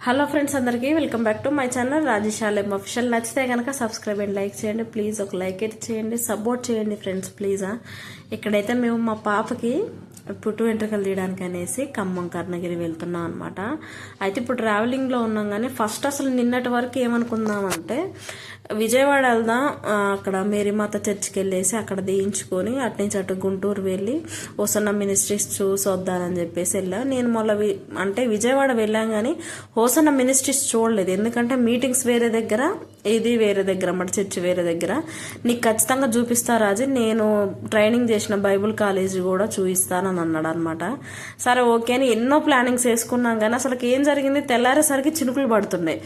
Hello friends అందరికీ welcome back to my channel Rajeshalayam official నచ్చితే కనుక సబ్స్క్రైబ్ అండ్ లైక్ చేయండి. ప్లీజ్ ఒక లైక్ అయితే చేయండి. సపోర్ట్ చేయండి ఫ్రెండ్స్ ప్లీజా ఇక్కడైతే మేము మా పాపకి పుట్టు వెంట్రుకలు తీయడానికి అనేసి ఖమ్మం కర్ణగిరి వెళ్తున్నాం అనమాట అయితే ఇప్పుడు ట్రావెలింగ్లో ఉన్నాం కానీ ఫస్ట్ అసలు నిన్నటి వరకు ఏమనుకుందామంటే విజయవాడ వెళ్దాం అక్కడ మేరీమాత చర్చికి వెళ్ళేసి అక్కడ దేయించుకొని అటు నుంచి అటు గుంటూరు వెళ్ళి హోసన్న మినిస్ట్రీస్ చూసి వద్దానని చెప్పేసి వెళ్ళాం. నేను మొన్న అంటే విజయవాడ వెళ్ళాం కానీ హోసన్న మినిస్ట్రీస్ చూడలేదు. ఎందుకంటే మీటింగ్స్ వేరే దగ్గర ఇది వేరే దగ్గర అన్నమాట చర్చి వేరే దగ్గర. నీకు ఖచ్చితంగా చూపిస్తా రాజు నేను ట్రైనింగ్ చేసిన బైబుల్ కాలేజీ కూడా చూపిస్తానని అన్నాడు అనమాట సరే ఓకే అని ఎన్నో ప్లానింగ్స్ వేసుకున్నాం కానీ అసలు ఏం జరిగింది? తెల్లారేసరికి చినుకులు పడుతున్నాయి.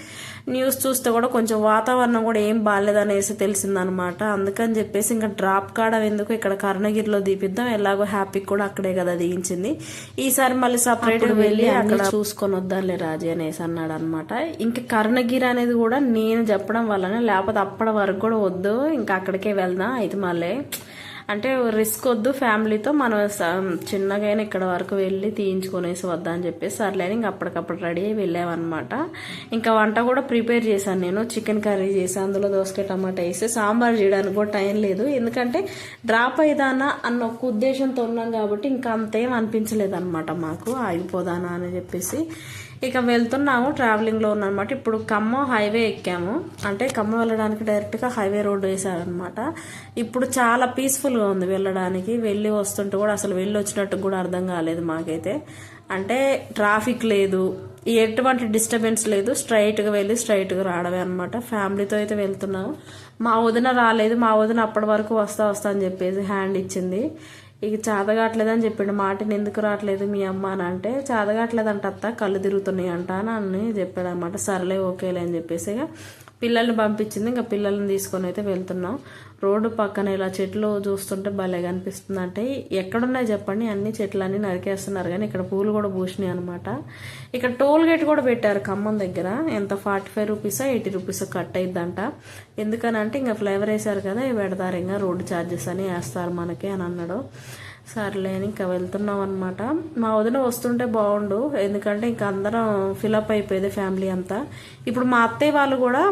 న్యూస్ చూస్తే కూడా కొంచెం వాతావరణం కూడా ఏం బాగాలేదనేసి తెలిసిందనమాట. అందుకని చెప్పేసి ఇంకా డ్రాప్ కాడ ఎందుకు? ఇక్కడ కర్ణగిరిలో దీపిద్దాం. ఎలాగో హ్యాపీ కూడా అక్కడే కదా దిగించింది ఈసారి మళ్ళీ సపరేట్ వెళ్ళి అక్కడ చూసుకొని వద్దాంలే రాజీ అనేసి అన్నాడు అనమాట ఇంకా కర్ణగిరి అనేది కూడా నేను చెప్పడం వల్లనే లేకపోతే అప్పటి వరకు కూడా వద్దు ఇంకా అక్కడికే వెళ్దాం. అయితే మళ్ళీ అంటే రిస్క్ వద్దు ఫ్యామిలీతో మనం స- ఇక్కడ వరకు వెళ్ళి తీయించుకొనేసి వద్దా అని చెప్పేసి సర్లే అని ఇంక అప్పటికప్పుడు రెడీ అయ్యి వెళ్ళామన్నమాట. ఇంకా వంట కూడా ప్రిపేర్ చేశాను నేను. చికెన్ కర్రీ చేసి అందులో దోసకాయ టమాటా వేసి సాంబార్ చేయడానికి కూడా టైం లేదు. ఎందుకంటే డ్రాప్ అయ్యేదానా అన్న ఒక ఉద్దేశంతో ఉన్నాం కాబట్టి ఇంకా అంతేం అనిపించలేదు అనమాట మాకు. ఆగిపోదానా అని చెప్పేసి ఇక వెళ్తున్నాము ట్రావెలింగ్లో ఉన్నమాట ఇప్పుడు ఖమ్మం హైవే ఎక్కాము. అంటే ఖమ్మం వెళ్ళడానికి డైరెక్ట్గా హైవే రోడ్డు వేశారనమాట ఇప్పుడు చాలా పీస్ఫుల్గా ఉంది వెళ్ళడానికి. వెళ్ళి వస్తుంటే కూడా అసలు వెళ్ళి వచ్చినట్టు కూడా అర్థం కాలేదు మాకైతే. అంటే ట్రాఫిక్ లేదు. ఎటువంటి డిస్టర్బెన్స్ లేదు. స్ట్రైట్గా వెళ్ళి స్ట్రైట్గా రావడమే అనమాట ఫ్యామిలీతో అయితే వెళ్తున్నాము. మా వదిన రాలేదు. మా వదిన అప్పటి వరకు వస్తా వస్తా అని చెప్పేసి హ్యాండ్ ఇచ్చింది. ఇక చాదగాట్లేదు అని చెప్పిండు మాటని ఎందుకు రావట్లేదు మీ అమ్మ అని అంటే చాదగాట్లేదు అంట అత్త కళ్ళు తిరుగుతున్నాయి అంట అని చెప్పాడు అనమాట సర్లే ఓకేలే అని చెప్పేసి ఇక పిల్లల్ని పంపించింది. ఇంకా పిల్లల్ని తీసుకొని అయితే వెళ్తున్నాం. రోడ్డు పక్కన ఇలా చెట్లు చూస్తుంటే భలే కనిపిస్తుంది. అంటే ఎక్కడున్నాయి చెప్పండి అన్ని చెట్లు అన్ని నరికేస్తున్నారు. కానీ ఇక్కడ పూలు కూడా పూసినాయి అనమాట ఇక్కడ టోల్ గేట్ కూడా పెట్టారు ఖమ్మం దగ్గర. ఎంత ఫార్టీ ఫైవ్ రూపీసా ఎయిటీ రూపీస్ కట్ అయిద్దంట. ఎందుకనంటే ఇంకా ఫ్లేవర్ వేసారు కదా పెడతారు ఇంకా రోడ్డు ఛార్జెస్ అని వేస్తారు మనకి అని అన్నాడు. సర్లే అని ఇంకా వెళ్తున్నాం అనమాట మా వదిన వస్తుంటే బాగుండు. ఎందుకంటే ఇంకా అందరం ఫిలప్ అయిపోయేది ఫ్యామిలీ అంతా. ఇప్పుడు మా అత్తయ్య వాళ్ళు కూడా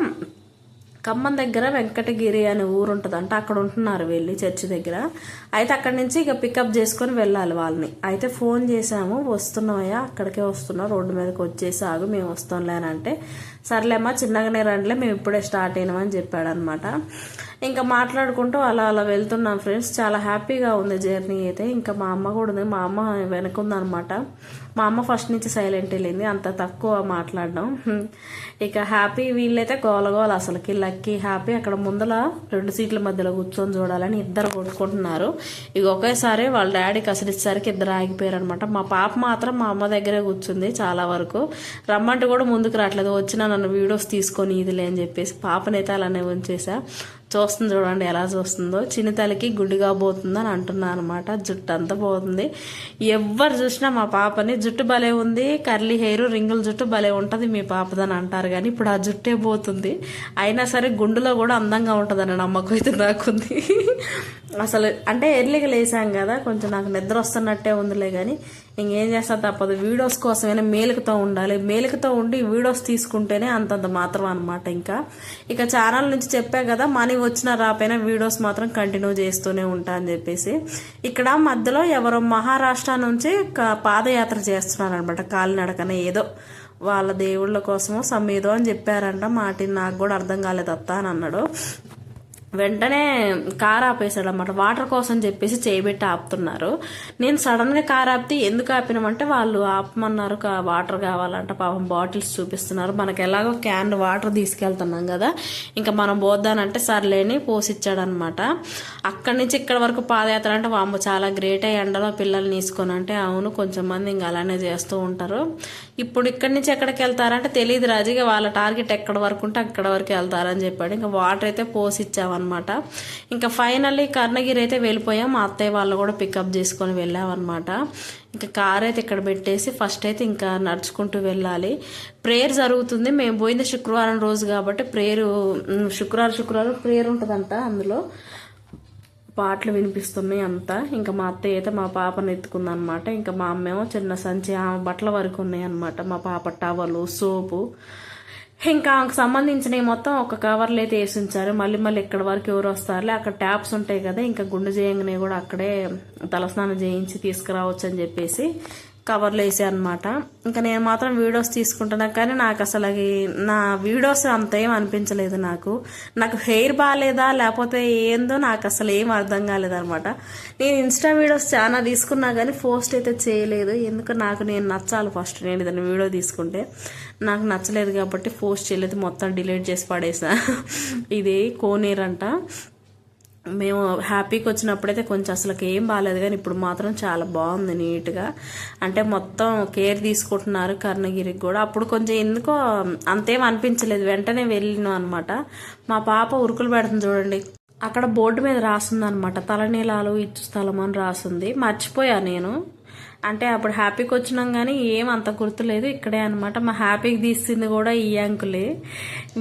ఖమ్మం దగ్గర వెంకటగిరి అనే ఊరు ఉంటుంది అంటే అక్కడ ఉంటున్నారు వెళ్ళి చర్చి దగ్గర. అయితే అక్కడి నుంచి ఇక పికప్ చేసుకొని వెళ్ళాలి వాళ్ళని. అయితే ఫోన్ చేసాము వస్తున్నామయ్యా అక్కడికే వస్తున్నాం రోడ్డు మీదకి వచ్చేసి ఆగు మేము వస్తాంలే అని అంటే సర్లేమ్మా చిన్నగానే రండిలే మేము ఇప్పుడే స్టార్ట్ అయినామని చెప్పాడు అనమాట ఇంకా మాట్లాడుకుంటూ అలా అలా వెళ్తున్నాం ఫ్రెండ్స్. చాలా హ్యాపీగా ఉంది జర్నీ అయితే. ఇంకా మా అమ్మ కూడా ఉంది. మా అమ్మ వెనకుందనమాట. మా అమ్మ ఫస్ట్ నుంచి సైలెంట్ వెళ్ళింది అంత తక్కువ మాట్లాడడం. ఇక హ్యాపీ వీళ్ళైతే గోలగోల అసలుకి లక్కీ హ్యాపీ అక్కడ ముందల రెండు సీట్ల మధ్యలో కూర్చొని చూడాలని ఇద్దరు కొనుక్కుంటున్నారు. ఇక ఒకేసారి వాళ్ళ డాడీకి అసలు ఇచ్చేసరికి ఇద్దరు ఆగిపోయారు అనమాట మా పాప మాత్రం మా అమ్మ దగ్గరే కూర్చుంది చాలా వరకు. రమ్మంటే కూడా ముందుకు రావట్లేదు. వచ్చినా నన్ను వీడియోస్ తీసుకొని ఇదిలే అని చెప్పేసి పాపనైతే అలానే ఉంచేసా. చూస్తుంది చూడండి ఎలా చూస్తుందో. చిన్నతలకి గుడ్డిగా పోతుందని అంటున్నా అనమాట జుట్టు అంతా పోతుంది. ఎవరు చూసినా మా పాపని జుట్టు భలే ఉంది కర్లీ హెయిర్ రింగుల జుట్టు భలే ఉంటుంది మీ పాపదని అంటారు కానీ ఇప్పుడు ఆ జుట్టే పోతుంది. అయినా సరే గుండులో కూడా అందంగా ఉంటుందని నమ్మకం అయితే నాకుంది. అసలు అంటే ఎర్లీగా లేసాం కదా కొంచెం నాకు నిద్ర వస్తున్నట్టే ఉందిలే కానీ ఇంకేం చేస్తా తప్పదు. వీడియోస్ కోసమైనా మేలుకతో ఉండాలి. మేలుకతో ఉండి వీడియోస్ తీసుకుంటేనే అంతంత మాత్రం అనమాట ఇంకా. ఇక ఛానల్ నుంచి చెప్పా కదా మనీ వచ్చినా రాపోయినా వీడియోస్ మాత్రం కంటిన్యూ చేస్తూనే ఉంటా అని చెప్పేసి. ఇక్కడ మధ్యలో ఎవరో మహారాష్ట్ర నుంచి పాదయాత్ర చేస్తున్నారు అనమాట కాలినడకన ఏదో వాళ్ళ దేవుళ్ళ కోసమో సమ్మేదో అని చెప్పారంట. మాటిని నాకు కూడా అర్థం కాలేదు అత్త అని అన్నాడు. వెంటనే కార్ ఆపేశాడు అనమాట వాటర్ కోసం చెప్పేసి చేయబెట్టి ఆపుతున్నారు. నేను సడన్గా కార్ ఆపితే ఎందుకు ఆపినామంటే వాళ్ళు ఆపమన్నారు వాటర్ కావాలంట పాపం బాటిల్స్ చూపిస్తున్నారు. మనకి ఎలాగో క్యాన్ వాటర్ తీసుకెళ్తున్నాం కదా. ఇంకా మనం పోద్దానంటే సర్లేని పోసిచ్చాడనమాట అక్కడి నుంచి ఇక్కడ వరకు పాదయాత్ర అంటే వాము చాలా గ్రేట్ అయ్యి ఎండలో పిల్లల్ని తీసుకొని అంటే అవును కొంచెం మంది ఇంకా అలానే చేస్తూ ఉంటారు. ఇప్పుడు ఇక్కడి నుంచి ఎక్కడికి వెళ్తారంటే తెలియదు రాజుగా వాళ్ళ టార్గెట్ ఎక్కడ వరకు ఉంటే అక్కడ వరకు వెళ్తారని చెప్పాడు. ఇంకా వాటర్ అయితే పోసిచ్చామన్నమాట ఇంకా ఫైనల్లీ కర్ణగిరి అయితే వెళ్ళిపోయాం. మా అత్తయ్య వాళ్ళు కూడా పికప్ చేసుకొని వెళ్ళామన్నమాట. ఇంకా కార్ అయితే ఇక్కడ పెట్టేసి ఫస్ట్ అయితే ఇంకా నడుచుకుంటూ వెళ్ళాలి. ప్రేయర్ జరుగుతుంది. మేము పోయింది శుక్రవారం రోజు కాబట్టి ప్రేయరు శుక్రవారం శుక్రవారం ప్రేయర్ ఉంటుందంట అందులో. పాటలు వినిపిస్తున్నాయి అంతా. ఇంకా మా అత్తయ్య అయితే మా పాపను ఎత్తుకుందనమాట ఇంకా మా అమ్మేమో చిన్న సంచి ఆమె బట్టల వరకు ఉన్నాయి అనమాట మా పాప టవలు సోపు. ఇంకా ఆమెకు సంబంధించినవి మొత్తం ఒక కవర్లో అయితే వేసి ఉంచారు మళ్ళీ మళ్ళీ ఇక్కడ వరకు ఎవరు వస్తారులే అక్కడ ట్యాప్స్ ఉంటాయి కదా ఇంకా గుండె చేయంగానే కూడా అక్కడే తలస్నానం చేయించి తీసుకురావచ్చు అని చెప్పేసి కవర్లో వేసా అనమాట ఇంకా నేను మాత్రం వీడియోస్ తీసుకుంటున్నా కానీ నాకు అసలు నా వీడియోస్ అంత ఏం అనిపించలేదు నాకు. నాకు హెయిర్ బాగాలేదా లేకపోతే ఏందో నాకు అసలు ఏం అర్థం కాలేదనమాట నేను ఇన్స్టా వీడియోస్ చాలా తీసుకున్నా కానీ పోస్ట్ అయితే చేయలేదు. ఎందుకు నాకు నేను నచ్చాలి ఫస్ట్ నేను ఏదైనా వీడియో తీసుకుంటే. నాకు నచ్చలేదు కాబట్టి పోస్ట్ చేయలేదు. మొత్తం డిలీట్ చేసి పడేసా. ఇది కోనేరంట అంట. మేము హ్యాపీకి వచ్చినప్పుడైతే కొంచెం అసలు ఏం బాగాలేదు కానీ ఇప్పుడు మాత్రం చాలా బాగుంది నీట్గా. అంటే మొత్తం కేర్ తీసుకుంటున్నారు కర్ణగిరికి కూడా. అప్పుడు కొంచెం ఎందుకో అంతేం అనిపించలేదు. వెంటనే వెళ్ళినాం అనమాట మా పాప ఉరుకులు పెడుతుంది చూడండి. అక్కడ బోర్డు మీద రాసిందనమాట అనమాట తలనీలాలు ఇచ్చు స్థలం అని రాసింది మర్చిపోయా నేను. అంటే అప్పుడు హ్యాపీకి వచ్చినాం కానీ ఏం అంత గుర్తులేదు ఇక్కడే అనమాట మా హ్యాపీకి తీసింది కూడా ఈ అంకులే.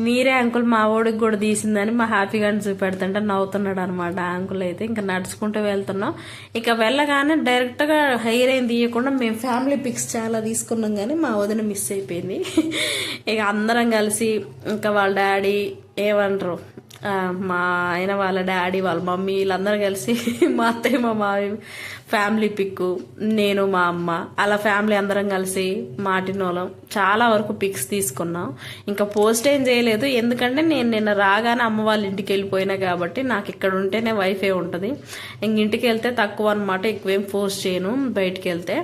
మీరే అంకుల్ మా ఓడికి కూడా తీసిందని మా హ్యాపీగా చూపెడుతుంటే నవ్వుతున్నాడు అనమాట ఆ అంకుల్ అయితే. ఇంకా నడుచుకుంటూ వెళ్తున్నాం. ఇక వెళ్ళగానే డైరెక్ట్గా హెయిర్ ఏం తీయకుండా మేము ఫ్యామిలీ పిక్స్ చాలా తీసుకున్నాం కానీ మా వదిన మిస్ అయిపోయింది. ఇక అందరం కలిసి ఇంకా వాళ్ళ డాడీ ఏమంటారు? మా ఆయన వాళ్ళ డాడీ వాళ్ళ మమ్మీ వీళ్ళందరూ కలిసి మా అత్తయ్య మా మావి ఫ్యామిలీ పిక్ నేను మా అమ్మ అలా ఫ్యామిలీ అందరం కలిసి మాటినోళ్ళం. చాలా వరకు పిక్స్ తీసుకున్నాం. ఇంకా పోస్ట్ ఏం చేయలేదు. ఎందుకంటే నేను నిన్న రాగానే అమ్మ వాళ్ళ ఇంటికి వెళ్ళిపోయినా కాబట్టి నాకు ఇక్కడ ఉంటేనే వైఫై ఉంటుంది. ఇంక ఇంటికి వెళ్తే తక్కువ అనమాట ఎక్కువేం పోస్ట్ చేయను బయటికి వెళ్తే.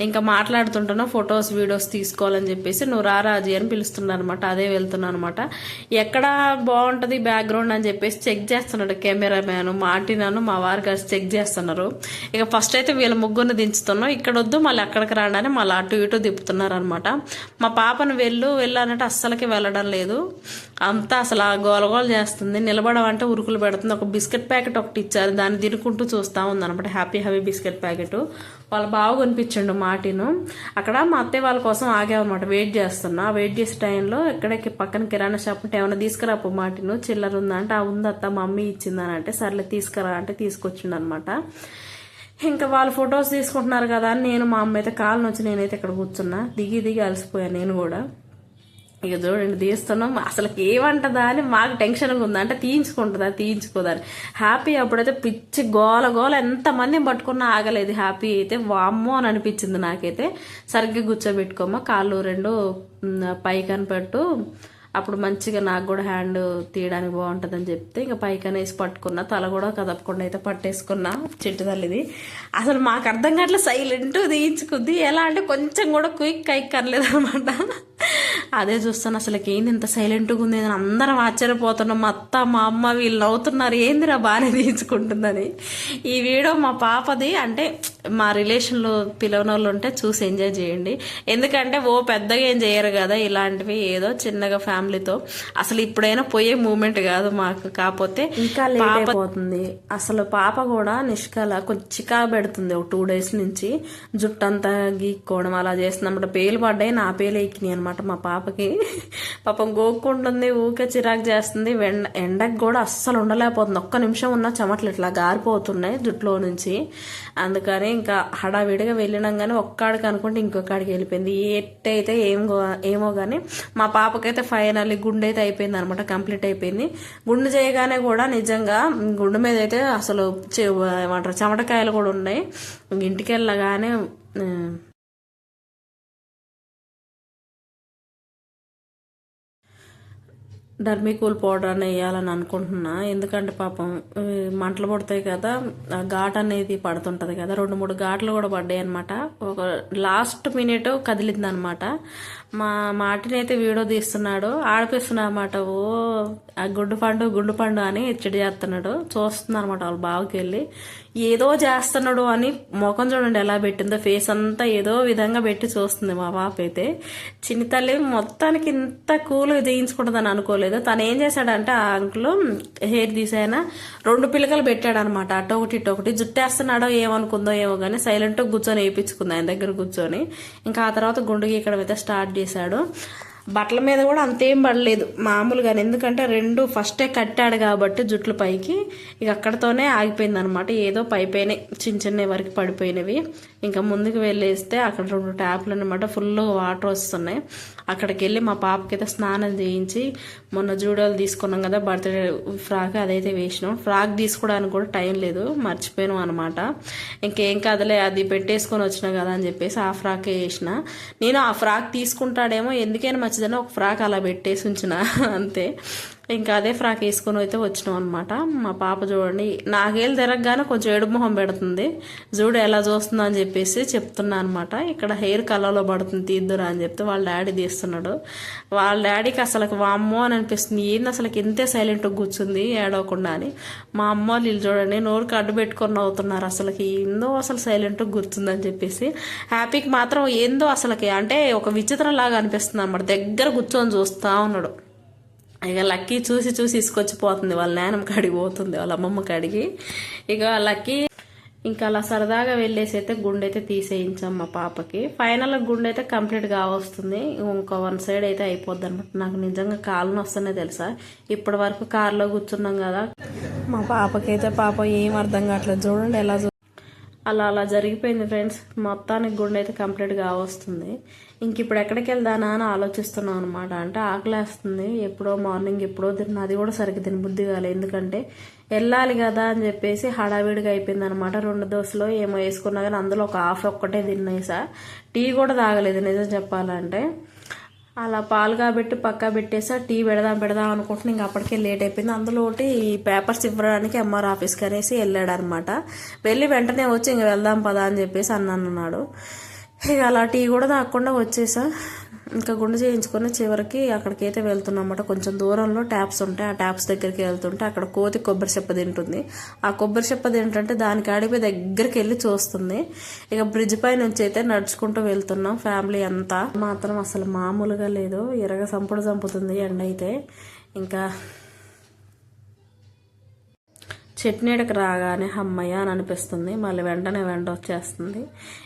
ఇంకా మాట్లాడుతుంటున్నా ఫొటోస్ వీడియోస్ తీసుకోవాలని చెప్పేసి. నువ్వు రారాజీ అని పిలుస్తున్నాను అనమాట అదే వెళ్తున్నాను అనమాట ఎక్కడ బాగుంటుంది బ్యాక్గ్రౌండ్ అని చెప్పేసి చెక్ చేస్తున్నాడు కెమెరా మాటినాను మా వారు కలిసి చెక్ చేస్తున్నారు. ఇక ఫస్ట్ అయితే వీళ్ళ ముగ్గురిని దించుతున్నాం. ఇక్కడ వద్దు మళ్ళీ అక్కడికి రాడని మళ్ళీ అటు ఇటు తిప్పుతున్నారు అనమాట మా పాపను వెళ్ళు వెళ్ళాలంటే అస్సలకి వెళ్ళడం లేదు. అంతా అసలు ఆ గోలగోల చేస్తుంది. నిలబడమంటే ఉరుకులు పెడుతుంది. ఒక బిస్కెట్ ప్యాకెట్ ఒకటి ఇచ్చారు. దాన్ని తినుకుంటూ చూస్తూ ఉంది అనమాట హ్యాపీ హ్యాపీ బిస్కెట్ ప్యాకెట్. వాళ్ళు బాగా కొనిపించండు మాటిను. అక్కడ మా అత్తయ్య వాళ్ళ కోసం ఆగామన్నమాట. వెయిట్ చేస్తున్నా. వెయిట్ చేసే టైంలో ఎక్కడికి పక్కన కిరాణా షాప్ ఉంటే ఏమైనా తీసుకురాపు మాటిను. చిల్లర ఉందా అంటే ఆ ఉంది అత్త మమ్మీ ఇచ్చిందని అంటే సర్లే తీసుకురా అంటే తీసుకొచ్చిండు అనమాట ఇంకా వాళ్ళు ఫొటోస్ తీసుకుంటున్నారు కదా అని నేను మా అమ్మ అయితే కాలు నుంచి నేనైతే ఇక్కడ కూర్చున్నా. దిగి దిగి అలసిపోయాను నేను కూడా. ఇక చూడండి తీస్తున్నాం. అసలు ఏమంటదా అని మాకు టెన్షన్గా ఉంది. అంటే తీయించుకుంటుందా తీయించుకోదా అని. హ్యాపీ అప్పుడైతే పిచ్చి గోల గోల ఎంతమంది పట్టుకున్నా ఆగలేదు. హ్యాపీ అయితే వామ్మో అని అనిపించింది నాకైతే. సరిగ్గా కూర్చోబెట్టుకోమా కాళ్ళు రెండు మ్, పైకని పెట్టు అప్పుడు మంచిగా నాకు కూడా హ్యాండ్ తీయడానికి బాగుంటుందని చెప్తే ఇంకా పైకనేసి పట్టుకున్నా తల కూడా కదపకుండా అయితే పట్టేసుకున్నా చెట్టు తల్లిది. అసలు మాకు అర్థం కావట్లే సైలెంట్ తీయించుకుంది. ఎలా అంటే కొంచెం కూడా క్విక్ కైక్ కర్లేదు అనమాట అదే చూస్తాను అసలు ఏంది ఇంత సైలెంట్గా ఉంది అని అందరం ఆశ్చర్యపోతున్నాం. మా అత్త మా అమ్మ వీళ్ళు నవ్వుతున్నారు ఏందిరా బాగానే తీయించుకుంటుందని. ఈ వీడియో మా పాపది అంటే మా రిలేషన్లో పిలవనోళ్ళు ఉంటే చూసి ఎంజాయ్ చేయండి. ఎందుకంటే ఓ పెద్దగా ఏం చేయరు కదా ఇలాంటివి ఏదో చిన్నగా ఫ్యామిలీ ఫ్యామిలీతో. అసలు ఇప్పుడైనా పోయే మూమెంట్ కాదు మాకు. కాకపోతే ఇంకా లేట్ అయిపోతుంది. అసలు పాప కూడా నిష్కల కొంచెం చికా పెడుతుంది ఒక టూ డేస్ నుంచి. జుట్టు అంతా గీక్కోవడం అలా చేస్తుంది. అన్నమాట పేలు పడ్డాయి. నా పేలు ఎక్కినాయి అనమాట మా పాపకి. పాపం గోక్కుంటుంది ఊకే చిరాకు చేస్తుంది. ఎండ ఎండకు కూడా అస్సలు ఉండలేకపోతుంది. ఒక్క నిమిషం ఉన్న చెమటలు ఇట్లా గారిపోతున్నాయి జుట్టులో నుంచి. అందుకని ఇంకా హడావిడిగా వెళ్ళినాం కానీ ఒక్కడికి అనుకుంటే ఇంకొకడికి వెళ్ళిపోయింది. ఎట్టయితే ఏం ఏమో కానీ మా పాపకైతే ఫైనల్లీ గుండె అయితే అయిపోయింది అనమాట కంప్లీట్ అయిపోయింది. గుండు చేయగానే కూడా నిజంగా గుండు మీద అయితే అసలు ఏమంటారు చెమటకాయలు కూడా ఉన్నాయి. ఇంటికి వెళ్ళగానే డర్మికూల్ పౌడర్ అని వేయాలని అనుకుంటున్నా. ఎందుకంటే పాపం మంటలు పడతాయి కదా ఆ ఘాట్ అనేది పడుతుంటుంది కదా. రెండు మూడు ఘాట్లు కూడా పడ్డాయి అనమాట ఒక లాస్ట్ మినిట్ కదిలింది అనమాట మా మాటినైతే వీడియో తీస్తున్నాడు. ఆడిపిస్తున్నా అనమాట ఓ ఆ గుడ్డు పండు గుడ్డు పండు అని హెచ్చడి చేస్తున్నాడు. చూస్తుంది అనమాట వాళ్ళ బావకి వెళ్ళి. ఏదో చేస్తున్నాడు అని ముఖం చూడండి ఎలా పెట్టిందో. ఫేస్ అంతా ఏదో విధంగా పెట్టి చూస్తుంది మా పాప అయితే. చిన్న తల్లి మొత్తానికి ఇంత కూల్ చేయించుకుంటుందని అనుకోలేదు. తను ఏం చేశాడంటే ఆ అంకులు హెయిర్ తీసాయన రెండు పిల్లకలు పెట్టాడు అనమాట అటు ఒకటి ఇటు ఒకటి. జుట్టేస్తున్నాడో ఏమనుకుందో ఏమో కానీ సైలెంట్గా కూర్చొని వేయించుకుంది ఆయన దగ్గర కూర్చొని. ఇంకా ఆ తర్వాత గుండుగి ఇక్కడ అయితే స్టార్ట్ చేశాడు. బట్టల మీద కూడా అంతేం పడలేదు మామూలుగా ఎందుకంటే రెండు ఫస్టే కట్టాడు కాబట్టి జుట్లు పైకి ఇక అక్కడతోనే ఆగిపోయింది అనమాట ఏదో పైపోయినాయి చిన్న చిన్న వరకు పడిపోయినవి. ఇంకా ముందుకు వెళ్ళేస్తే అక్కడ రెండు ట్యాప్లు అనమాట ఫుల్ వాటర్ వస్తున్నాయి. అక్కడికి వెళ్ళి మా పాపకి అయితే స్నానం చేయించి మొన్న జూడోలు తీసుకున్నాం కదా బర్త్డే ఫ్రాక్ అదైతే వేసినాం. ఫ్రాక్ తీసుకోవడానికి కూడా టైం లేదు మర్చిపోయాను అనమాట ఇంకేం కదలే అది పెట్టేసుకొని వచ్చినా కదా అని చెప్పేసి ఆ ఫ్రాకే వేసిన. నేను ఆ ఫ్రాక్ తీసుకుంటాడేమో ఎందుకైనా మంచిదని ఒక ఫ్రాక్ అలా పెట్టేసి ఉంచిన అంతే. ఇంకా అదే ఫ్రాక్ వేసుకొని అయితే వచ్చినాం అనమాట మా పాప చూడండి నాకేళ్ళు తిరగగానే కొంచెం ఏడుపు పెడుతుంది. చూడు ఎలా చూస్తుందో అని చెప్పేసి చెప్తున్నా అనమాట ఇక్కడ హెయిర్ కలర్లో పడుతుంది తీద్దురా అని చెప్తే వాళ్ళ డాడీ తీస్తున్నాడు. వాళ్ళ డాడీకి అసలు వామ్మో అని అనిపిస్తుంది. ఏంది అసలు ఇంతే సైలెంట్గా కూర్చుంది ఏడవకుండా అని. మా అమ్మ వాళ్ళు వీళ్ళు చూడండి నోరుకి అడ్డు పెట్టుకొని నవ్వుతున్నారు అసలుకి. ఏందో అసలు సైలెంట్గా కూర్చుందని చెప్పేసి. హ్యాపీకి మాత్రం ఏందో అసలుకి అంటే ఒక విచిత్రం లాగా అనిపిస్తుంది అనమాట దగ్గర కూర్చొని చూస్తూ ఉన్నాడు. ఇక లక్కీ చూసి చూసి ఇసుకొచ్చిపోతుంది. వాళ్ళ నాన్నమ్మ కాడికి పోతుంది. వాళ్ళ అమ్మమ్మ కాడికి. ఇక లక్కీ ఇంకా అలా సరదాగా వెళ్ళేసి అయితే గుండె అయితే తీసేయించాం మా పాపకి. ఫైనల్ గుండె అయితే కంప్లీట్గా వస్తుంది. ఇంకో వన్ సైడ్ అయితే అయిపోద్ది అనమాట నాకు నిజంగా కాళ్ళు వస్తున్నాయి తెలుసా? ఇప్పటి వరకు కార్లో కూర్చున్నాం కదా. మా పాపకైతే పాప ఏం అర్థం కావట్లేదు. చూడండి ఎలా అలా అలా జరిగిపోయింది ఫ్రెండ్స్ మొత్తానికి గుండె అయితే కంప్లీట్గా వస్తుంది. ఇంక ఇప్పుడు ఎక్కడికి వెళ్దానా అని ఆలోచిస్తున్నాం అనమాట అంటే ఆకలేస్తుంది. ఎప్పుడో మార్నింగ్ ఎప్పుడో తిన్న అది కూడా సరిగ్గా తిని బుద్ధి కాలేదు ఎందుకంటే వెళ్ళాలి కదా అని చెప్పేసి హడావిడిగా అయిపోయింది అనమాట రెండు దోశలో ఏమో వేసుకున్నా కానీ అందులో ఒక హాఫ్ ఒక్కటే తిన్నేసా టీ కూడా తాగలేదు నిజం చెప్పాలంటే. అలా పాలు కాబట్టి పక్కా పెట్టేసా. టీ పెడదాం పెడదాం అనుకుంటున్నా. ఇంకా అప్పటికే లేట్ అయిపోయింది. అందులో ఒకటి ఈ పేపర్స్ ఇవ్వడానికి ఎంఆర్ ఆఫీస్కి అనేసి వెళ్ళాడనమాట వెళ్ళి వెంటనే వచ్చి ఇంక వెళ్దాం పదా అని చెప్పేసి అన్నాను అన్నాడు. ఇక అలా టీ కూడా తాగకుండా వచ్చేసా. ఇంకా గుండె చేయించుకొని చివరికి అక్కడికి అయితే కొంచెం దూరంలో ట్యాప్స్ ఉంటాయి. ఆ ట్యాప్స్ దగ్గరికి వెళ్తుంటే అక్కడ కోతి కొబ్బరి చెప్ప తింటుంది. ఆ కొబ్బరి చెప్ప తింటుంటే దానికి ఆడిపోయి దగ్గరికి వెళ్ళి చూస్తుంది. ఇక బ్రిడ్జ్ పై నుంచి అయితే నడుచుకుంటూ వెళ్తున్నాం ఫ్యామిలీ అంతా. మాత్రం అసలు మామూలుగా లేదు. ఎరగ సంపుడు చంపుతుంది ఎండ అయితే. ఇంకా చట్నీడకి రాగానే అమ్మయ్య అని అనిపిస్తుంది. మళ్ళీ వెంటనే వెంట వచ్చేస్తుంది.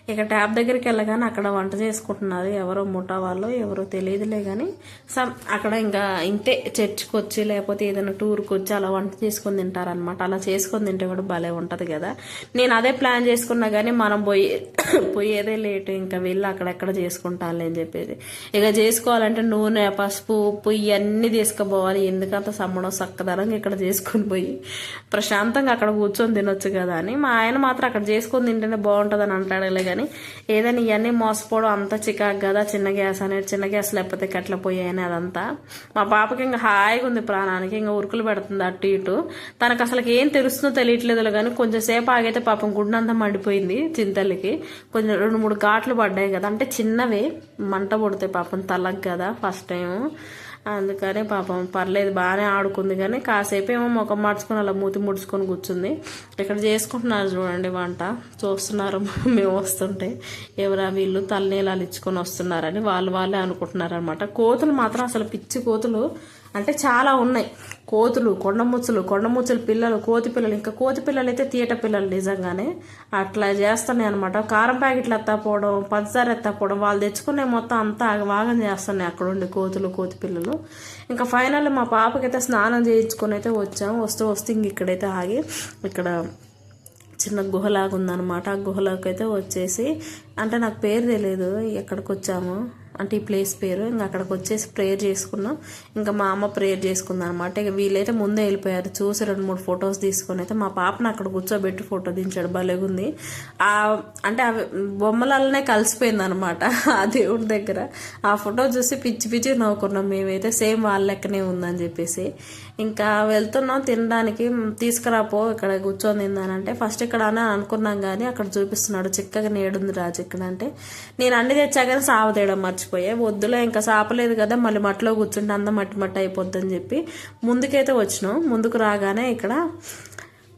ఇక ట్యాప్ దగ్గరికి వెళ్ళగానే అక్కడ వంట చేసుకుంటున్నారు. ఎవరో ముఠా వాళ్ళు ఎవరో తెలియదులే కానీ సమ్ అక్కడ ఇంకా ఇంతే చర్చ్కి వచ్చి లేకపోతే ఏదైనా టూర్కి వచ్చి అలా వంట చేసుకొని తింటారనమాట అలా చేసుకొని తింటే కూడా భలే ఉంటుంది కదా. నేను అదే ప్లాన్ చేసుకున్నా కానీ మనం పోయి పోయేదే లేటు ఇంకా వెళ్ళి అక్కడెక్కడ చేసుకుంటానులే అని చెప్పేసి ఇక చేసుకోవాలంటే నూనె పసుపు ఉప్పు ఇవన్నీ తీసుకుపోవాలి. ఎందుకంత సమ్మడం చక్కదనంగా ఇక్కడ చేసుకొని పోయి ప్రశాంతంగా అక్కడ కూర్చొని తినొచ్చు కదా అని. మా ఆయన మాత్రం అక్కడ చేసుకొని తింటేనే బాగుంటుందని అంటాడులే కానీ ఏదైనా ఇవన్నీ మోసపోవడం అంత చికాకు కదా చిన్న గ్యాస్ అనేది చిన్న గ్యాస్ లేకపోతే కట్ల పోయాయని అదంతా. మా పాపకి ఇంకా హాయిగా ఉంది ప్రాణానికి ఇంకా ఉరుకులు పెడుతుంది అటు ఇటు. తనకు అసలు ఏం తెలుస్తుందో తెలియట్లేదు కానీ కొంచెం సేపు ఆగైతే పాపం గుడ్డంతా మండిపోయింది చింతలకి కొంచెం రెండు మూడు ఘాట్లు పడ్డాయి కదా. అంటే చిన్నవే మంట పడితే పాపం తలకు కదా ఫస్ట్ టైం అందుకని పాపం పర్లేదు బాగానే ఆడుకుంది కానీ కాసేపు ఏమో ముఖం మార్చుకొని అలా మూతి ముడుచుకొని కూర్చుంది. ఇక్కడ చేసుకుంటున్నారు చూడండి వంట. చూస్తున్నారు మేము వస్తుంటే. ఎవరా వీళ్ళు తలనీలాలు ఇచ్చుకొని వస్తున్నారని వాళ్ళు వాళ్ళే అనుకుంటున్నారు అనమాట కోతులు మాత్రం అసలు పిచ్చి కోతులు. అంటే చాలా ఉన్నాయి. కోతులు కొండముచ్చులు కొండముచ్చలు పిల్లలు కోతి పిల్లలు ఇంకా కోతి పిల్లలు అయితే తీయట పిల్లలు నిజంగానే. అట్లా చేస్తున్నాయి అనమాట కారం ప్యాకెట్లు ఎత్తపోవడం పంచదార ఎత్తపోవడం వాళ్ళు తెచ్చుకునే మొత్తం అంతా వాగం చేస్తున్నాయి అక్కడ ఉండి కోతులు కోతి పిల్లలు. ఇంకా ఫైనల్ మా పాపకైతే స్నానం చేయించుకొని అయితే వచ్చాము వస్తూ వస్తూ ఇంక ఇక్కడైతే ఆగి ఇక్కడ చిన్న గుహలాగా ఉందన్నమాట ఆ గుహలోకి అయితే వచ్చేసి అంటే నాకు పేరు తెలియదు ఎక్కడికి వచ్చాము అంటే ఈ ప్లేస్ పేరు. ఇంకా అక్కడికి వచ్చేసి ప్రేయర్ చేసుకున్నాం. ఇంకా మా అమ్మ ప్రేయర్ చేసుకుందాం అనమాట ఇక వీళ్ళైతే ముందే వెళ్ళిపోయారు. చూసి రెండు మూడు ఫొటోస్ తీసుకొని అయితే మా పాపను అక్కడ కూర్చోబెట్టి ఫోటో దించాడు. భలేగుంది. ఆ అంటే అవి బొమ్మలనే కలిసిపోయింది అనమాట ఆ దేవుడి దగ్గర. ఆ ఫోటో చూసి పిచ్చి పిచ్చి నవ్వుకున్నాం. మేమైతే సేమ్ వాళ్ళ లెక్కనే ఉందని చెప్పేసి. ఇంకా వెళ్తున్నాం తినడానికి. తీసుకురాపో ఇక్కడ కూర్చొని తిందానంటే. ఫస్ట్ ఇక్కడ అని అనుకున్నాం కానీ అక్కడ చూపిస్తున్నాడు. చిక్కగా నేడుంది రాజు ఇక్కడ అంటే. నేను అన్ని తెచ్చాక సావ తేయడం మర్చిపోయా. వద్దులే ఇంకా సాపలేదు కదా మళ్ళీ మట్టిలో కూర్చుంటే అంత మట్టి మట్టి అయిపోద్దని చెప్పి ముందుకైతే వచ్చినాం. ముందుకు రాగానే ఇక్కడ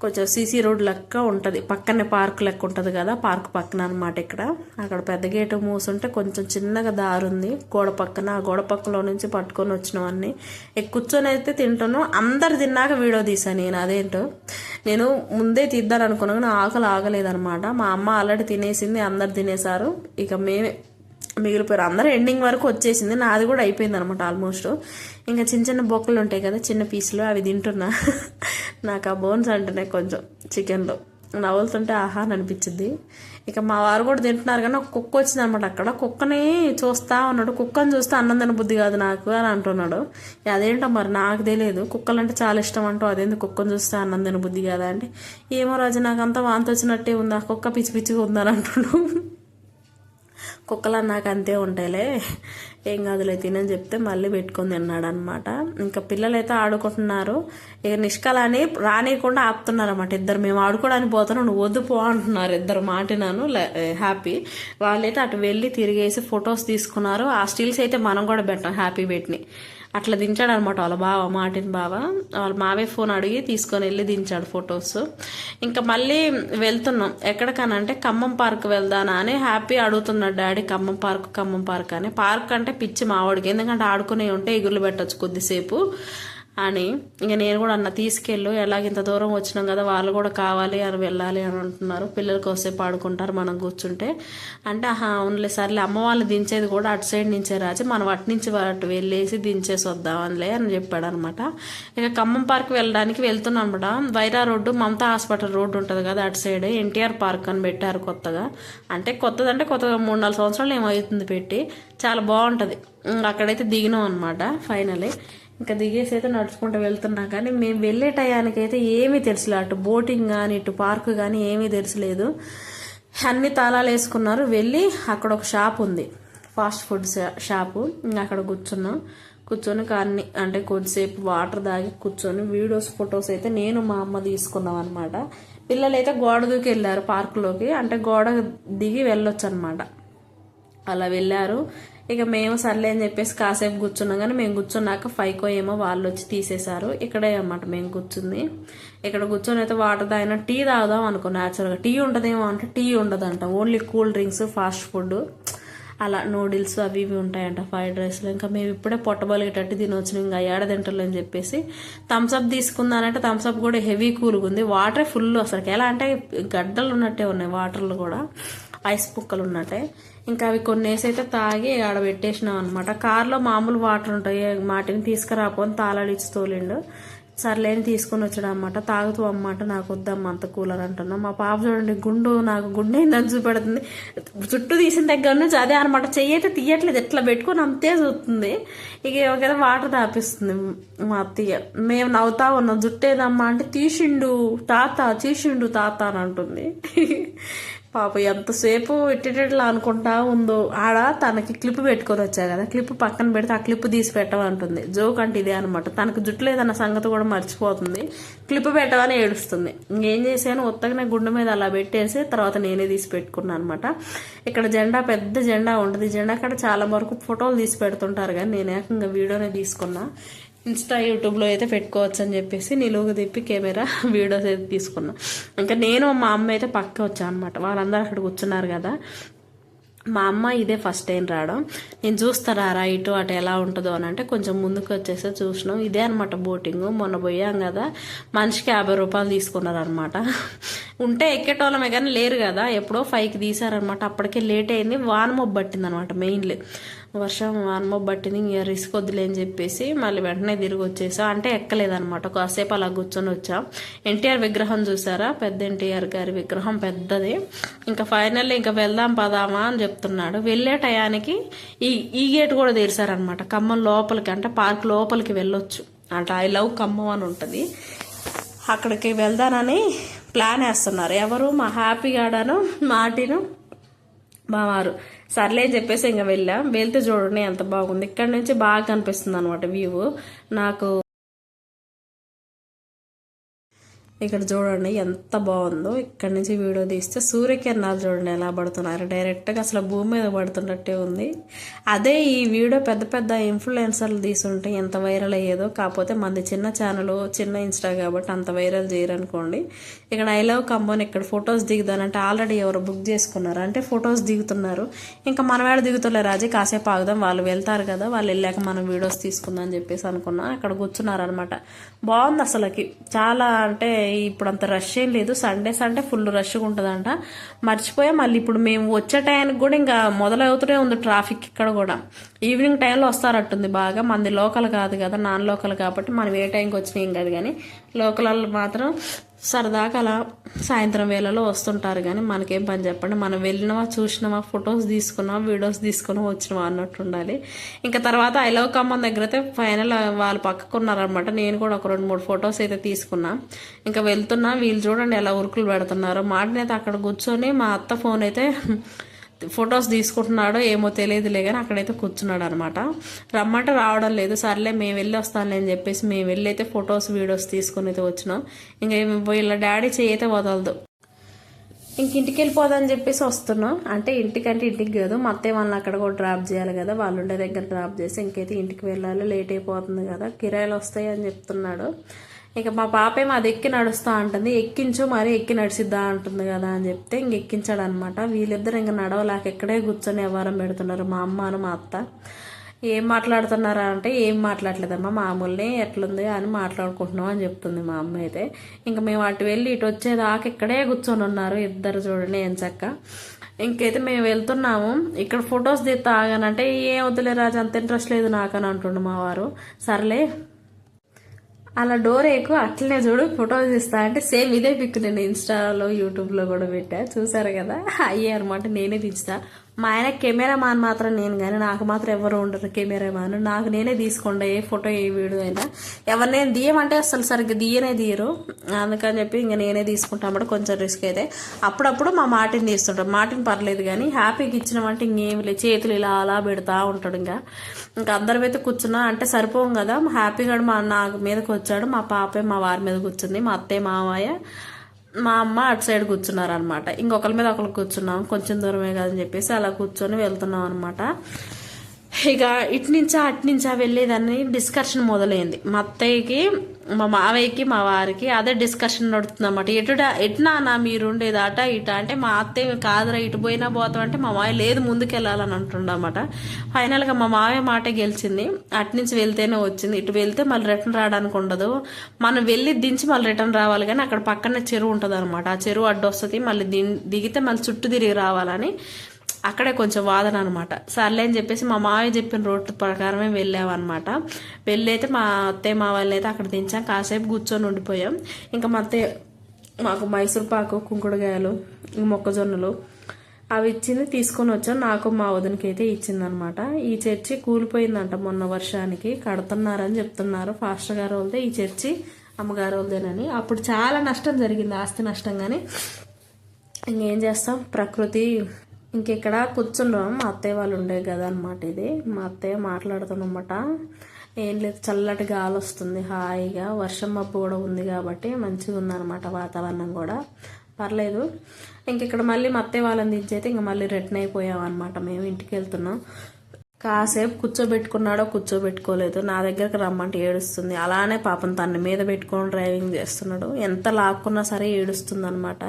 కొంచెం సీసీ రోడ్ లెక్క ఉంటుంది. పక్కనే పార్క్ లెక్క ఉంటుంది కదా పార్క్ పక్కన అనమాట ఇక్కడ. అక్కడ పెద్ద గేటు మూసుంటే కొంచెం చిన్నగా దారి ఉంది గోడ పక్కన ఆ గోడ పక్కలో నుంచి పట్టుకొని వచ్చినవన్నీ ఇక కూర్చొని అయితే తింటాను అందరు తిన్నాక వీడియో తీసాను నేను అదేంటో. నేను ముందే తీద్దాను అనుకున్నాను ఆకలి ఆగలేదనమాట మా అమ్మ ఆల్రెడీ తినేసింది అందరు తినేశారు ఇక మేమే మిగిలిపోయారు. అందరూ ఎండింగ్ వరకు వచ్చేసింది. నాది కూడా అయిపోయింది అనమాట ఆల్మోస్ట్. ఇంకా చిన్న చిన్న బొక్కలు ఉంటాయి కదా చిన్న పీసులు అవి తింటున్నా. నాకు ఆ బోన్స్ అంటేనే కొంచెం చికెన్లో. నవ్వులుతుంటే ఆహా అని అనిపించింది. ఇక మా వారు కూడా తింటున్నారు కానీ ఒక కుక్క వచ్చింది అనమాట అక్కడ. కుక్కని చూస్తా ఉన్నాడు. కుక్కని చూస్తే అన్నం బుద్ధి కాదు నాకు అని అంటున్నాడు. అదేంటో మరి నాకు తెలియదు. కుక్కలు అంటే చాలా ఇష్టం అంటూ అదేంది కుక్కని చూస్తే అన్నం బుద్ధి కాదా అంటే. ఏమో రాజు నాకు అంతా వాంతి వచ్చినట్టే ఉంది. ఆ కుక్క పిచ్చి పిచ్చిగా ఉందని అంటున్నాడు. కుక్కలు నాకు అంతే ఉంటాయిలే. ఏం కాదులే తినని చెప్తే మళ్ళీ పెట్టుకొని తిన్నాడనమాట. ఇంకా పిల్లలైతే ఆడుకుంటున్నారు. ఇక నిష్కలాని రానియకుండా ఆపుతున్నారు అనమాట ఇద్దరు. మేము ఆడుకోవడానికి పోతున్నాం నువ్వు వద్దు అంటున్నారు ఇద్దరు మాటినాను హ్యాపీ. వాళ్ళైతే అటు వెళ్ళి తిరిగేసి ఫొటోస్ తీసుకున్నారు. ఆ స్టిల్స్ అయితే మనం కూడా పెట్టాం హ్యాపీ పెట్టి అట్లా దించాడు అనమాట వాళ్ళ బావ మాటిన్ బావ. వాళ్ళ మావే ఫోన్ అడిగి తీసుకొని వెళ్ళి దించాడు ఫొటోస్. ఇంకా మళ్ళీ వెళ్తున్నాం. ఎక్కడికనంటే ఖమ్మం పార్క్ వెళ్దానా అని హ్యాపీ అడుగుతున్నాడు daddy Khammam park Khammam park అని. పార్క్ అంటే పిచ్చి మావాడికి. ఎందుకంటే ఆడుకునే ఉంటే ఎగురులు పెట్టచ్చు కొద్దిసేపు. అని ఇంక నేను కూడా అన్న తీసుకెళ్ళు ఎలాగ ఇంత దూరం వచ్చినాం కదా వాళ్ళు కూడా కావాలి అని వెళ్ళాలి అని అంటున్నారు. పిల్లలు కోసేపు ఆడుకుంటారు మనం కూర్చుంటే. అంటే ఆహా అవునులే సర్లే అమ్మ వాళ్ళు దించేది కూడా అటు సైడ్ నుంచే రాచి మనం అటు నుంచి అటు వెళ్ళేసి దించేసి వద్దామనిలే అని చెప్పాడు అనమాట ఇక ఖమ్మం పార్క్ వెళ్ళడానికి వెళ్తున్నాం అనమాట Wyra road Mamata hospital road ఉంటుంది కదా అటు సైడ్. ఎన్టీఆర్ పార్క్ అని పెట్టారు కొత్తగా. అంటే కొత్తదంటే కొత్తగా మూడు నాలుగు సంవత్సరాలు ఏమవుతుంది పెట్టి చాలా బాగుంటుంది. అక్కడైతే దిగినాం అనమాట ఫైనలీ. ఇంకా దిగేసి అయితే నడుచుకుంటూ వెళ్తున్నా కానీ మేము వెళ్ళే టయానికి అయితే ఏమీ తెలుసులే. అటు బోటింగ్ కానీ ఇటు పార్క్ కానీ ఏమీ తెలిసలేదు. అన్ని తాళాలు వేసుకున్నారు. వెళ్ళి అక్కడ ఒక షాప్ ఉంది. Fast food shop. ఇంకా అక్కడ కూర్చున్నాం. కూర్చొని అన్ని అంటే కొద్దిసేపు వాటర్ తాగి కూర్చొని వీడియోస్ ఫొటోస్ అయితే నేను మా అమ్మ తీసుకున్నాం అనమాట పిల్లలు అయితే గోడ దూకి వెళ్ళారు పార్కులోకి. అంటే గోడ దిగి వెళ్ళొచ్చు అనమాట అలా వెళ్ళారు. ఇక మేము సర్లే అని చెప్పేసి కాసేపు కూర్చున్నాం. కానీ మేము కూర్చున్నాక ఫైవ్కో ఏమో వాళ్ళు వచ్చి తీసేశారు. ఇక్కడే అన్నమాట మేము కూర్చుంది. ఇక్కడ కూర్చొని అయితే వాటర్ తాగిన టీ తాగుదాం అనుకో న్యాచురల్గా టీ ఉంటుందేమో అంటే టీ ఉండదంట. Only cool drinks fast food అలా నూడిల్స్ అవి ఇవి ఉంటాయంట ఫ్రైడ్ రైస్లు ఇంకా మేము ఇప్పుడే పొట్టబలిగేటట్టు తినవచ్చు ఇంకా ఏడ తింటలు అని చెప్పేసి థమ్స్అప్ తీసుకుందానంటే థమ్స్అప్ కూడా హెవీ కూల్గా ఉంది. వాటరే ఫుల్ అసలు ఎలా అంటే గడ్డలు ఉన్నట్టే ఉన్నాయి. వాటర్లు కూడా. ఐస్ పుక్కలు ఉన్నట్టే. ఇంకా అవి కొన్ని వేసి అయితే తాగి ఆడ పెట్టేసినాం అనమాట కార్లో మామూలు వాటర్ ఉంటాయి మాటిని తీసుకురాపోని తాళాలు ఇచ్చి తోలిండు. సర్లేని తీసుకొని వచ్చాడు అనమాట తాగుతూ అమ్మాట నాకు వద్దమ్మ అంత కూలర్ అంటున్నా. మా పాప చూడండి గుండు నాకు గుండె ఏందని చూపెడుతుంది. చుట్టూ తీసిన దగ్గర నుంచి అదే అనమాట చెయ్యైతే తీయట్లేదు. ఎట్లా పెట్టుకొని అంతే చూస్తుంది. ఇక ఒకవేళ వాటర్ తాపిస్తుంది మా అత్తయ్య. మేము నవ్వుతా ఉన్నాం. జుట్టేదమ్మా అంటే తీసిండు తాత తీసిండు తాత అని అంటుంది. పాప ఎంతసేపు ఇట్టేటట్లా అనుకుంటా ఉందో ఆడ తనకి క్లిప్ పెట్టుకొని వచ్చా కదా క్లిప్ పక్కన పెడితే ఆ క్లిప్ తీసి పెట్టమంటుంది. జోక్ అంటే ఇదే అనమాట తనకు జుట్టు లేదన్న సంగతి కూడా మర్చిపోతుంది. క్లిప్ పెట్టమని ఏడుస్తుంది. ఇంకేం చేశాను? ఉత్తగానే గుండె మీద అలా పెట్టేసి తర్వాత నేనే తీసి పెట్టుకున్నాను అనమాట ఇక్కడ జెండా పెద్ద జెండా ఉంటుంది జెండా కాడ చాలా వరకు ఫోటోలు తీసి పెడుతుంటారు కానీ నేను ఏకంగా వీడియోనే తీసుకున్నా. ఇన్స్టా యూట్యూబ్లో అయితే పెట్టుకోవచ్చు అని చెప్పేసి నిలువుగా తిప్పి కెమెరా వీడియోస్ అయితే తీసుకున్నాం. ఇంకా నేను మా అమ్మ అయితే పక్క వచ్చాను అనమాట వాళ్ళందరూ అక్కడ కూర్చున్నారు కదా. మా అమ్మ ఇదే ఫస్ట్ టైం రావడం. నేను చూస్తారా రా ఇటు అటు ఎలా ఉంటుందో అని అంటే కొంచెం ముందుకు వచ్చేసి చూసినాం. ఇదే అనమాట బోటింగ్. మొన్న పోయాం కదా. మనిషికి యాభై రూపాయలు తీసుకున్నారు అనమాట ఉంటే ఎక్కేటోళ్ళమే కానీ లేరు కదా. ఎప్పుడో ఫైవ్కి తీసారనమాట అప్పటికే లేట్ అయింది. వాన మొబ్బు అనమాట మెయిన్లీ. వర్షం వానమో పట్టింది ఇంకా రిస్క్ వద్దులే అని చెప్పేసి మళ్ళీ వెంటనే తిరిగి వచ్చేసా. అంటే ఎక్కలేదనమాట కాసేపు అలా కూర్చొని వచ్చాం. ఎన్టీఆర్ విగ్రహం చూసారా? పెద్ద ఎన్టీఆర్ గారి విగ్రహం పెద్దది. ఇంకా ఫైనల్లీ ఇంకా వెళ్దాం పదామా అని చెప్తున్నాడు. వెళ్ళే టయానికి ఈ ఈ గేట్ కూడా తెరిచారనమాట ఖమ్మం లోపలికి అంటే పార్క్ లోపలికి వెళ్ళొచ్చు. అంటే ఐ లవ్ ఖమ్మం అని ఉంటుంది. అక్కడికి వెళ్దానని ప్లాన్ వేస్తున్నారు. ఎవరు? మా హ్యాపీ గాడను మాటిను బావారు సర్లే అని చెప్పేసి ఇంకా వెళ్ళాం. వెళ్తే చూడండి ఎంత బాగుంది. ఇక్కడ నుంచి బాగా కనిపిస్తుంది అనమాట వ్యూ నాకు ఇక్కడ చూడండి ఎంత బాగుందో. ఇక్కడ నుంచి వీడియో తీస్తే సూర్యకిరణాలు చూడండి ఎలా పడుతున్నారు. డైరెక్ట్గా అసలు భూమి మీద పడుతున్నట్టే ఉంది. అదే ఈ వీడియో పెద్ద పెద్ద ఇన్ఫ్లుయెన్సర్లు తీసుంటే ఎంత వైరల్ అయ్యేదో కాకపోతే మంది చిన్న ఛానల్ చిన్న ఇన్స్టా కాబట్టి అంత వైరల్ చేయరనుకోండి ఇక్కడ ఐ లవ్ కంబోని ఇక్కడ ఫొటోస్ దిగుదానంటే ఆల్రెడీ ఎవరు బుక్ చేసుకున్నారు? అంటే ఫొటోస్ దిగుతున్నారు. ఇంకా మనం ఏడ దిగుతులే రాజీ కాసేపు ఆగుదాం వాళ్ళు వెళ్తారు కదా వాళ్ళు వెళ్ళాక మనం వీడియోస్ తీసుకుందాం అని చెప్పేసి అనుకున్నాను అక్కడ కూర్చున్నారు అనమాట బాగుంది అసలుకి. చాలా అంటే ఇప్పుడు అంత రష్ ఏం లేదు. సండే సండే ఫుల్ రష్గా ఉంటుందంట. మర్చిపోయా మళ్ళీ ఇప్పుడు మేము వచ్చే టైంకి కూడా ఇంకా మొదలవుతూనే ఉంది ట్రాఫిక్ ఇక్కడ కూడా. ఈవినింగ్ టైంలో వస్తారట్టుంది బాగా. మంది లోకల్ కాదు కదా నాన్ లోకల్ కాబట్టి మనం ఏ టైంకి వచ్చినా ఏం కాదు కానీ లోకల్ మాత్రం సరదాగా అలా సాయంత్రం వేళలో వస్తుంటారు కానీ మనకేం పని చెప్పండి. మనం వెళ్ళినవా చూసినవా ఫొటోస్ తీసుకున్నావా వీడియోస్ తీసుకున్నావా వచ్చినవా అన్నట్టు ఉండాలి. ఇంకా తర్వాత ఐ లవ్ కమ్మన్ దగ్గర అయితే ఫైనల్ వాళ్ళు పక్కకు ఉన్నారనమాట నేను కూడా ఒక రెండు మూడు ఫొటోస్ అయితే తీసుకున్నా. ఇంకా వెళ్తున్నా. వీళ్ళు చూడండి ఎలా ఉరుకులు పెడుతున్నారో. మాటనైతే అక్కడ కూర్చొని మా అత్త ఫోన్ అయితే ఫొటోస్ తీసుకుంటున్నాడో ఏమో తెలియదులే కానీ అక్కడైతే కూర్చున్నాడు అనమాట రమ్మంటే రావడం లేదు. సర్లే మేము వెళ్ళి వస్తానులే అని చెప్పేసి మేము వెళ్ళి అయితే ఫొటోస్ వీడియోస్ తీసుకుని అయితే వచ్చినాం. ఇంకా వీళ్ళ డాడీ చేయతే వదలదు. ఇంక ఇంటికి వెళ్ళిపోదని చెప్పేసి వస్తున్నాం. అంటే ఇంటికంటే ఇంటికి కాదు మా అత్తయ్య వాళ్ళని అక్కడ కూడా డ్రాప్ చేయాలి కదా. వాళ్ళు ఉండే దగ్గర డ్రాప్ చేసి ఇంకైతే ఇంటికి వెళ్ళాలి. లేట్ అయిపోతుంది కదా. కిరాయిలు వస్తాయి అని చెప్తున్నాడు. ఇక మా పాప ఏమో అది ఎక్కి నడుస్తా ఉంటుంది ఎక్కించు మరి ఎక్కి నడిచిద్దా అంటుంది కదా అని చెప్తే ఇంక ఎక్కించాడు అనమాట వీళ్ళిద్దరు ఇంక నడవలేక ఎక్కడే కూర్చొని వ్యవహారం పెడుతున్నారు మా అమ్మను మా అత్త. ఏం మాట్లాడుతున్నారా అంటే ఏం మాట్లాడలేదమ్మా మామూలునే ఎట్లుంది అని మాట్లాడుకుంటున్నాం అని చెప్తుంది మా అమ్మ అయితే. ఇంకా మేము అటు వెళ్ళి ఇటు వచ్చేదాకా ఇక్కడే కూర్చొని ఉన్నారు ఇద్దరు చూడండి ఏం చక్క. ఇంకైతే మేము వెళ్తున్నాము. ఇక్కడ ఫొటోస్ తీస్తా ఆగానంటే ఏం వద్దులే రాజు అంత ఇంట్రెస్ట్ లేదు నాకని అంటుండు మా వారు. సర్లే అలా డోర్ ఎక్కువ అట్లనే చూడు ఫోటో తీస్తా అంటే సేమ్ ఇదే పిక్ నేను ఇన్స్టాలో యూట్యూబ్లో కూడా పెట్టా. చూసారు కదా? అయ్యే అనమాట నేనే తీస్తా మా ఆయన కెమెరామాన్ మాత్రం నేను కానీ నాకు మాత్రం ఎవరు ఉండరు కెమెరామాన్ నాకు నేనే తీసుకోండి ఏ ఫోటో ఏ వీడియో అయినా. ఎవరినైనా తీయమంటే అసలు సరిగ్గా తీయనే తీయరు. అందుకని చెప్పి ఇంకా నేనే తీసుకుంటాం కొంచెం రిస్క్ అయితే. అప్పుడప్పుడు మా మాటిని తీస్తుంటాం మాటిని పర్లేదు కానీ హ్యాపీగా ఇచ్చినామంటే ఇంకేమి లేదు. చేతులు ఇలా అలా పెడతా ఉంటాడు ఇంకా. ఇంకా అందరి మీద కూర్చున్నా అంటే సరిపోం కదా. హ్యాపీగా మా నా మీదకి వచ్చాడు. మా పాపే మా వారి మీద కూర్చుంది. మా అత్తయ్య మామయ్య. మా అమ్మ అటు సైడ్ కూర్చున్నారు అనమాట ఇంకొకరి మీద ఒకరు కూర్చున్నాం. కొంచెం దూరమే కదని చెప్పేసి అలా కూర్చొని వెళ్తున్నాం అనమాట. ఇక ఇటు నుంచా అటు నుంచా వెళ్ళేదని డిస్కషన్ మొదలైంది. మా అత్తయ్యకి మా మావయ్యకి మా వారికి అదే డిస్కషన్ నడుతుందన్నమాట. ఎటుడా ఎటునా మీరు ఉండేది అట ఇట అంటే మా అత్తయ్య కాదురా ఇటు పోయినా పోతాం అంటే మా మావయ్య లేదు ముందుకెళ్ళాలని అంటుండమాట ఫైనల్గా మా మావయ్య మాట గెలిచింది. అటు నుంచి వెళ్తేనే వచ్చింది. ఇటు వెళ్తే మళ్ళీ రిటర్న్ రావడానికి ఉండదు. మనం వెళ్ళి దించి మళ్ళీ రిటర్న్ రావాలి కానీ అక్కడ పక్కనే చెరువు ఉంటుంది అనమాట ఆ చెరువు అడ్డు వస్తుంది మళ్ళీ దిగితే మళ్ళీ చుట్టూ తిరిగి రావాలని అక్కడే కొంచెం వాదన అనమాట సర్లే అని చెప్పేసి మా మావయ్య చెప్పిన రోడ్డు ప్రకారమే వెళ్ళామన్నమాట. వెళ్ళైతే మా అత్తయ్య మా వాళ్ళని అయితే అక్కడ దించాం. కాసేపు కూర్చొని ఉండిపోయాం. ఇంకా మా అత్తయ్య మాకు మైసూర్ పాకు కుంకుడుగాయలు మొక్కజొన్నలు అవి ఇచ్చింది తీసుకొని వచ్చాం. నాకు మా వదినకి అయితే ఇచ్చిందనమాట ఈ చర్చి కూలిపోయిందంట మొన్న వర్షానికి. కడుతున్నారని చెప్తున్నారు. ఫాస్టర్ గారు వాళ్ళదే ఈ చర్చి అమ్మగారు వాళ్ళదేనని. అప్పుడు చాలా నష్టం జరిగింది ఆస్తి నష్టం కానీ ఇంకేం చేస్తాం? ప్రకృతి ఇంకెక్కడ కూర్చున్నాం మా అత్తయ్య వాళ్ళు ఉండే కదా అనమాట ఇది. మా అత్తయ్య మాట్లాడుతున్నమాట ఏం లేదు చల్లటి గాలి వస్తుంది హాయిగా. వర్షం మబ్బు కూడా ఉంది కాబట్టి మంచిగా ఉందన్నమాట వాతావరణం కూడా. పర్లేదు. ఇంక ఇక్కడ మళ్ళీ మా అత్తయ్య వాళ్ళని దించైతే ఇంకా మళ్ళీ రిటర్న్ అయిపోయాం అనమాట మేము ఇంటికి వెళ్తున్నాం. కాసేపు కూర్చోబెట్టుకున్నాడో కూర్చోబెట్టుకోలేదు. నా దగ్గరకు రమ్మంటే ఏడుస్తుంది. అలానే పాపం తన మీద పెట్టుకొని డ్రైవింగ్ చేస్తున్నాడు. ఎంత లాక్కున్నా సరే ఏడుస్తుంది అనమాట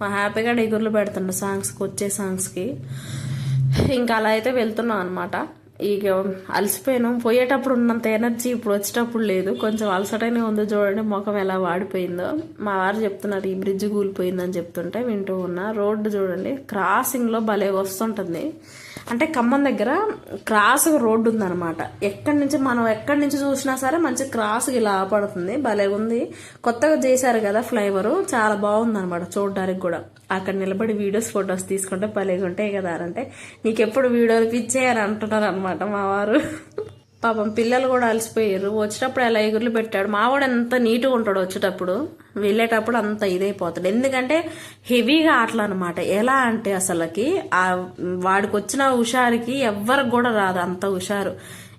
మా హ్యాపీగా డిగుర్లు పెడుతుండే సాంగ్స్కి వచ్చే సాంగ్స్కి. ఇంకా అలా అయితే వెళ్తున్నాం అనమాట ఇక అలసిపోయాను. పోయేటప్పుడు ఉన్నంత ఎనర్జీ ఇప్పుడు వచ్చేటప్పుడు లేదు. కొంచెం అలసటనే ఉంది చూడండి ముఖం ఎలా వాడిపోయిందో. మా వారు చెప్తున్నారు ఈ బ్రిడ్జ్ కూలిపోయిందని చెప్తుంటే వింటూ ఉన్నా. రోడ్డు చూడండి క్రాసింగ్లో భలే వస్తుంటుంది. అంటే ఖమ్మం దగ్గర క్రాస్ రోడ్డు ఉందన్నమాట. ఎక్కడి నుంచి మనం ఎక్కడి నుంచి చూసినా సరే మంచి క్రాస్ ఇలా పడుతుంది. భలే ఉంది. కొత్తగా చేశారు కదా ఫ్లైఓవర్ చాలా బాగుంది అనమాట చూడడానికి కూడా. అక్కడ నిలబడి వీడియోస్ ఫొటోస్ తీసుకుంటే భలేగా ఉంటాయి కదా అంటే నీకెప్పుడు వీడియోలు పిచ్చే అని అంటున్నారు అనమాట మా వారు. పాపం పిల్లలు కూడా అలసిపోయారు. వచ్చేటప్పుడు అలా ఎగురులు పెట్టాడు. మావాడు ఎంత నీట్గా ఉంటాడు వచ్చేటప్పుడు వెళ్ళేటప్పుడు అంత ఇదైపోతాడు. ఎందుకంటే హెవీగా ఆటలు అనమాట ఎలా అంటే అసలుకి ఆ వాడికి వచ్చిన హుషారుకి ఎవ్వరికి కూడా రాదు అంత హుషారు.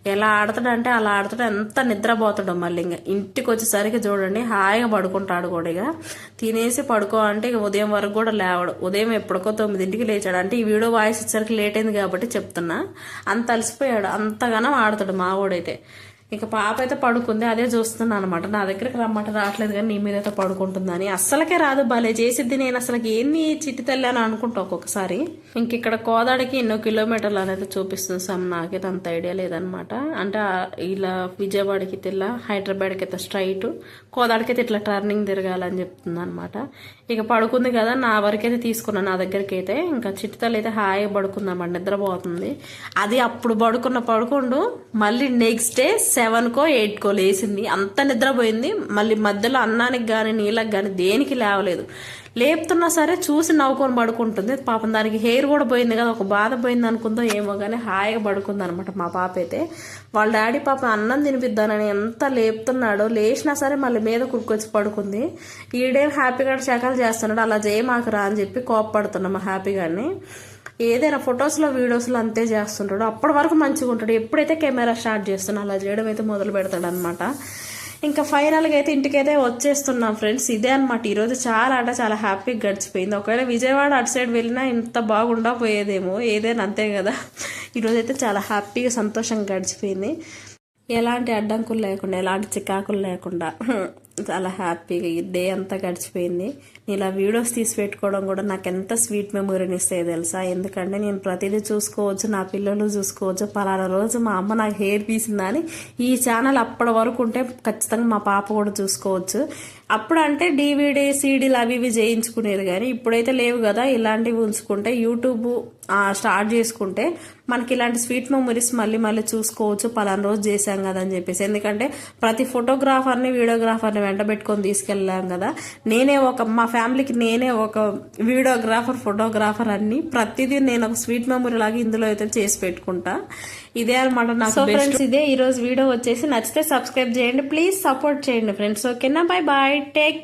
ఎలా ఆడతాడంటే అలా ఆడతాడు. ఎంత నిద్రపోతాడు మళ్ళీ ఇంకా ఇంటికి వచ్చేసరికి చూడండి హాయిగా పడుకుంటాడు కూడా ఇక. తినేసి పడుకో అంటే ఇక ఉదయం వరకు కూడా లేవడు. ఉదయం ఎప్పటికో తొమ్మిదింటికి లేచాడు. అంటే ఈ వీడియో వాయిస్ ఇచ్చేసరికి లేట్ అయింది కాబట్టి చెప్తున్నా. అంత అలసిపోయాడు. అంతగానో ఆడతాడు మావోడైతే. ఇక పాప అయితే పడుకుంది అదే చూస్తున్నాను అనమాట నా దగ్గరికి రమ్మాట రావట్లేదు కానీ నీ మీద అయితే పడుకుంటుందని. అస్సలకే రాదు భలే చేసిద్ది నేను అసలు ఏంది చిట్టి తల్లి అని అనుకుంటా ఒక్కొక్కసారి. ఇంక ఇక్కడ కోదాడికి ఎన్నో కిలోమీటర్లు అనేది చూపిస్తుంది సమ్ నాకైతే అంత ఐడియా లేదనమాట అంటే ఇలా విజయవాడకి అయితే ఇలా హైదరాబాద్కి అయితే స్ట్రైట్ కోదాడికి అయితే ఇట్లా టర్నింగ్ తిరగాలని చెప్తుంది అనమాట ఇక పడుకుంది కదా నా వరకైతే తీసుకున్నాను నా దగ్గరికి అయితే ఇంకా చిట్టితలు అయితే హాయిగా పడుకుందామండి నిద్రపోతుంది. అది అప్పుడు పడుకున్న పడుకుండు మళ్ళీ నెక్స్ట్ డే సెవెన్కో ఎయిట్కో లేచింది. అంత నిద్రపోయింది మళ్ళీ మధ్యలో అన్నానికి కానీ నీళ్ళకి కానీ దేనికి లేవలేదు. లేపుతున్నా సరే చూసి నవ్వుకొని పడుకుంటుంది. పాపం దానికి హెయిర్ కూడా పోయింది కదా ఒక బాధ పోయింది అనుకుందో ఏమో కానీ హాయిగా పడుకుంది అనమాట మా పాప అయితే. వాళ్ళ డాడీ పాప అన్నం తినిపిద్దానని ఎంత లేపుతున్నాడో లేచినా సరే మళ్ళీ మీద కురుకొచ్చి పడుకుంది. ఈడేం హ్యాపీగా శకాలు చేస్తున్నాడు అలా చేయమాకరా అని చెప్పి కోపపడుతున్నాం మా హ్యాపీగాని ఏదైనా ఫొటోస్లో వీడియోస్లో అంతే చేస్తుంటాడు. అప్పటి వరకు మంచిగా ఉంటాడు. ఎప్పుడైతే కెమెరా స్టార్ట్ చేస్తున్నా అలా చేయడం అయితే మొదలు పెడతాడు అనమాట ఇంకా ఫైనల్గా అయితే ఇంటికైతే వచ్చేస్తున్నాం ఫ్రెండ్స్. ఇదే అనమాట ఈరోజు చాలా అంటే చాలా హ్యాపీగా గడిచిపోయింది. ఒకవేళ విజయవాడ అటు సైడ్ వెళ్ళినా ఇంత బాగుండా పోయేదేమో. ఏదైనా అంతే కదా. ఈరోజు అయితే చాలా హ్యాపీగా సంతోషంగా గడిచిపోయింది. ఎలాంటి అడ్డంకులు లేకుండా ఎలాంటి చికాకులు లేకుండా. చాలా హ్యాపీగా ఈ డే అంతా గడిచిపోయింది. నేను ఇలా వీడియోస్ తీసి పెట్టుకోవడం కూడా నాకు ఎంత స్వీట్ మెమొరీని ఇస్తాయి తెలుసా? ఎందుకంటే నేను ప్రతిదీ చూసుకోవచ్చు నా పిల్లలు చూసుకోవచ్చు. పలానా రోజు మా అమ్మ నాకు హెయిర్ తీసిందా అని ఈ ఛానల్ అప్పటి వరకు ఉంటే ఖచ్చితంగా మా పాప కూడా చూసుకోవచ్చు. అప్పుడు అంటే డీవీడీ సీడీలు అవి ఇవి చేయించుకునేది కానీ ఇప్పుడైతే లేవు కదా. ఇలాంటివి ఉంచుకుంటే యూట్యూబ్ స్టార్ట్ చేసుకుంటే మనకి ఇలాంటి స్వీట్ మెమరీస్ మళ్ళీ మళ్ళీ చూసుకోవచ్చు. పలానా రోజు చేశాం కదా అని చెప్పేసి. ఎందుకంటే ప్రతి ఫోటోగ్రాఫర్ని వీడియోగ్రాఫర్ని వెంట పెట్టుకొని తీసుకెళ్ళాం కదా. నేనే ఒక మా ఫ్యామిలీకి నేనే ఒక వీడియోగ్రాఫర్ ఫోటోగ్రాఫర్ అన్ని ప్రతిదీ నేను ఒక స్వీట్ మెమరీ లాగా ఇందులో అయితే చేసి పెట్టుకుంటా. ఇదే అనమాట నాకు ఫ్రెండ్స్ ఇదే ఈ రోజు వీడియో వచ్చేసి నచ్చితే సబ్స్క్రైబ్ చేయండి. ప్లీజ్ సపోర్ట్ చేయండి ఫ్రెండ్స్ ఓకేనా బాయ్ బాయ్ టేక్